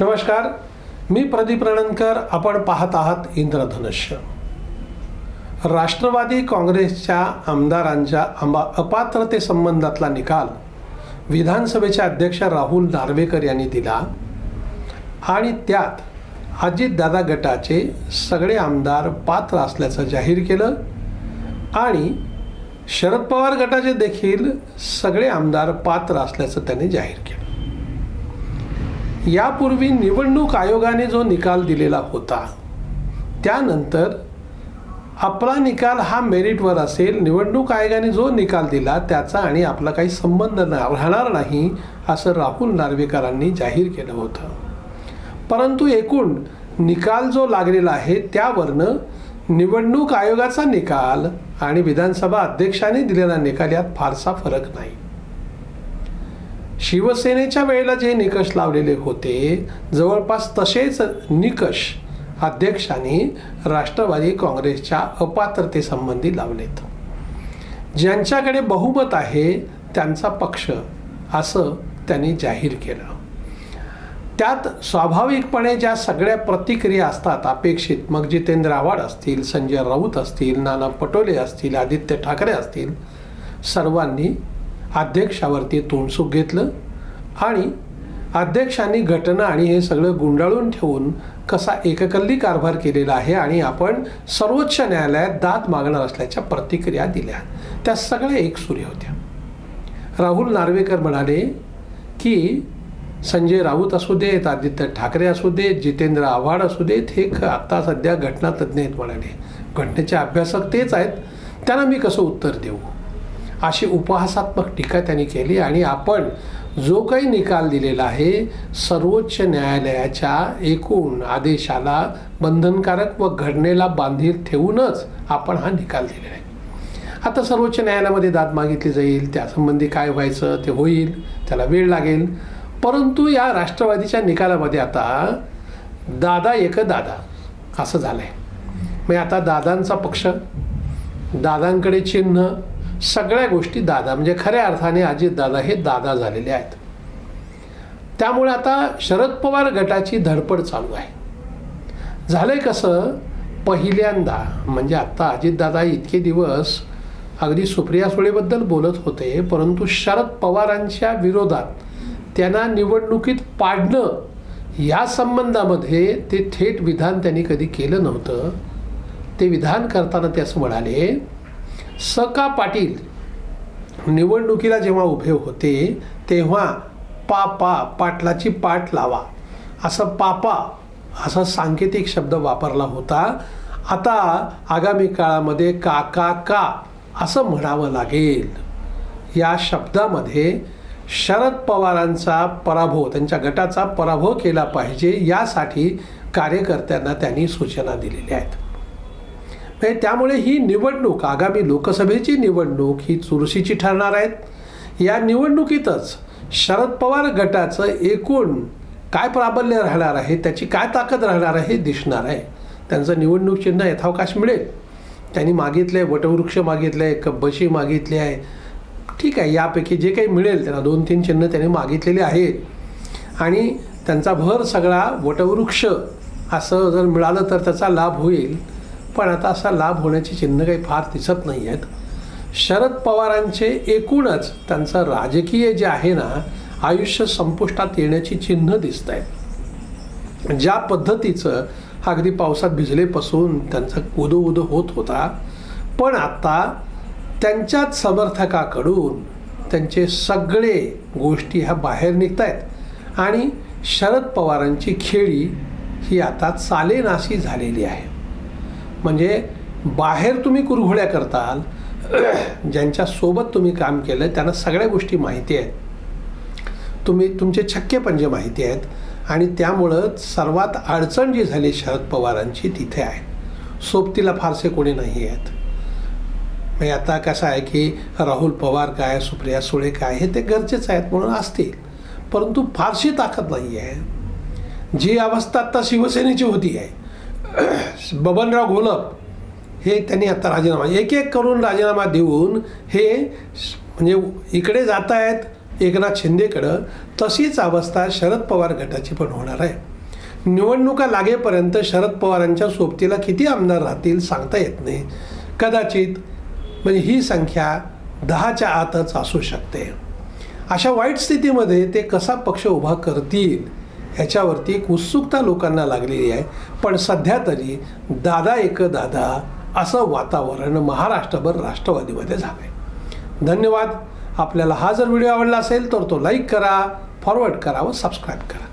नमस्कार. मी प्रदीप रणनकर आपण पाहत आहात इंद्रधनुष्य. राष्ट्रवादी काँग्रेसच्या आमदारांच्या आंबा अपात्रते संबंधातला निकाल विधानसभेचे अध्यक्ष राहुल नार्वेकर यांनी दिला आणि त्यात अजितदादा गटाचे सगळे आमदार पात्र असल्याचं जाहीर केलं आणि शरद पवार गटाचे देखील सगळे आमदार पात्र असल्याचं त्यांनी जाहीर केलं. यापूर्वी निवडणूक आयोगाने जो निकाल दिलेला होता त्यानंतर आपला निकाल हा मेरिटवर असेल निवडणूक आयोगाने जो निकाल दिला त्याचा आणि आपला काही संबंध ना राहणार नाही असं राहुल नार्वेकरांनी जाहीर केलं होतं. परंतु एकूण निकाल जो लागलेला आहे त्यावरनं निवडणूक आयोगाचा निकाल आणि विधानसभा अध्यक्षाने दिलेला निकाल यात फारसा फरक नाही. शिवसेनेच्या वेळेला जे निकष लावलेले होते जवळपास तसेच निकष अध्यक्षांनी राष्ट्रवादी काँग्रेसच्या अपात्रतेसंबंधी लावलेत. ज्यांच्याकडे बहुमत आहे त्यांचा पक्ष असं त्यांनी जाहीर केलं. त्यात स्वाभाविकपणे ज्या सगळ्या प्रतिक्रिया असतात अपेक्षित मग जितेंद्र आव्हाड असतील संजय राऊत असतील नाना पटोले असतील आदित्य ठाकरे असतील सर्वांनी अध्यक्षावरती तोंडसुख घेतलं आणि अध्यक्षांनी घटना आणि हे सगळं गुंडाळून ठेवून कसा एककल्ली कारभार केलेला आहे आणि आपण सर्वोच्च न्यायालयात दाद मागणार असल्याच्या प्रतिक्रिया दिल्या. त्या सगळ्या एकसुरी होत्या. राहुल नार्वेकर म्हणाले की संजय राऊत असू देत आदित्य ठाकरे असू देत जितेंद्र आव्हाड असू देत हे ख आत्ता सध्या घटनातज्ञ आहेत म्हणाले. घटनेचे अभ्यासक तेच आहेत. त्यांना मी कसं उत्तर देऊ? अशी उपहासात्मक टीका त्यांनी केली आणि आपण जो काही निकाल दिलेला आहे सर्वोच्च न्यायालयाच्या एकूण आदेशाला बंधनकारक व घडणेला बांधील ठेवूनच आपण हा निकाल दिलेला आहे. आता सर्वोच्च न्यायालयामध्ये दाद मागितली जाईल त्यासंबंधी काय व्हायचं ते होईल त्याला वेळ लागेल. परंतु या राष्ट्रवादीच्या निकालामध्ये आता दादा एक दादा असं झालं आहे म्हणजे आता दादांचा पक्ष दादांकडे चिन्ह सगळ्या गोष्टी दादा म्हणजे खऱ्या अर्थाने अजित दादा हे दादा झालेले आहेत. त्यामुळे आता शरद पवार गटाची धडपड चालू आहे. झालं आहे कसं पहिल्यांदा म्हणजे आत्ता अजितदादा इतके दिवस अगदी सुप्रिया सुळेबद्दल बोलत होते परंतु शरद पवारांच्या विरोधात त्यांना निवडणुकीत पाडणं या संबंधामध्ये ते थेट विधान त्यांनी कधी केलं नव्हतं. ते विधान करताना ते असं म्हणाले स का पाटील निवडणुकीला जेव्हा उभे होते तेव्हा पापा पाटलाची पाट लावा. असं पापा असा सांकेतिक शब्द वापरला होता. आता आगामी काळामध्ये काका का असं म्हणावं लागेल. या शब्दामध्ये शरद पवारांचा पराभव त्यांच्या गटाचा पराभव केला पाहिजे यासाठी कार्यकर्त्यांना त्यांनी सूचना दिलेल्या आहेत. म्हणजे त्यामुळे ही निवडणूक आगामी लोकसभेची निवडणूक ही चुरशीची ठरणार आहेत. या निवडणुकीतच शरद पवार गटाचं एकूण काय प्राबल्य राहणार आहे त्याची काय ताकद राहणार आहे दिसणार आहे. त्यांचं निवडणूक चिन्ह यथावकाश मिळेल. त्यांनी मागितले वटवृक्ष मागितले आहे कब्बशी मागितली आहे. ठीक आहे यापैकी जे काही मिळेल त्यांना दोन तीन चिन्ह त्यांनी मागितलेले आहेत. आणि त्यांचा भर सगळा वटवृक्ष असं जर मिळालं तर त्याचा लाभ होईल. पण आता असा लाभ होण्याची चिन्ह काही फार दिसत नाही आहेत. शरद पवारांचे एकूणच त्यांचं राजकीय जे आहे ना आयुष्य संपुष्टात येण्याची चिन्ह दिसत आहेत. ज्या पद्धतीचं अगदी पावसात भिजलेपासून त्यांचा उदो उदो होत होता पण आता त्यांच्याच समर्थकाकडून त्यांचे सगळे गोष्टी ह्या बाहेर निघत आहेत. आणि शरद पवारांची खेळी ही आता चालेनाशी झालेली आहे. म्हणजे बाहेर तुम्ही कुरघोड्या करताल ज्यांच्यासोबत तुम्ही काम केलं त्यांना सगळ्या गोष्टी माहिती आहेत. तुम्ही तुमचे छक्के पंजे माहिती आहेत. आणि त्यामुळं सर्वात अडचण जी झाली शरद पवारांची तिथे आहे. सोबतीला फारसे कोणी नाही आहेत. म्हणजे आता कसं आहे की राहुल पवार काय सुप्रिया सुळे काय हे ते गरजेचं आहेत म्हणून असतील. परंतु फारशी ताकद नाही आहे जी अवस्था आत्ता शिवसेनेची होती आहे. बबनराव घोलप हे त्यांनी आता राजीनामा एक एक करून राजीनामा देऊन हे म्हणजे इकडे जात आहेत एकनाथ शिंदेकडं तशीच अवस्था शरद पवार गटाची पण होणार आहे. निवडणुका लागेपर्यंत शरद पवारांच्या सोबतीला किती आमदार राहतील सांगता येत नाही. कदाचित म्हणजे ही संख्या दहाच्या आतच असू शकते. अशा वाईट स्थितीमध्ये ते कसा पक्ष उभा करतील ह्याच्यावरती एक उत्सुकता लोकांना लागलेली आहे. पण सध्या तरी दादा एक दादा असं वातावरण महाराष्ट्रभर राष्ट्रवादीमध्ये झालं आहे धन्यवाद. आपल्याला हा जर व्हिडिओ आवडला असेल तर तो लाईक करा फॉरवर्ड करा व सबस्क्राईब करा.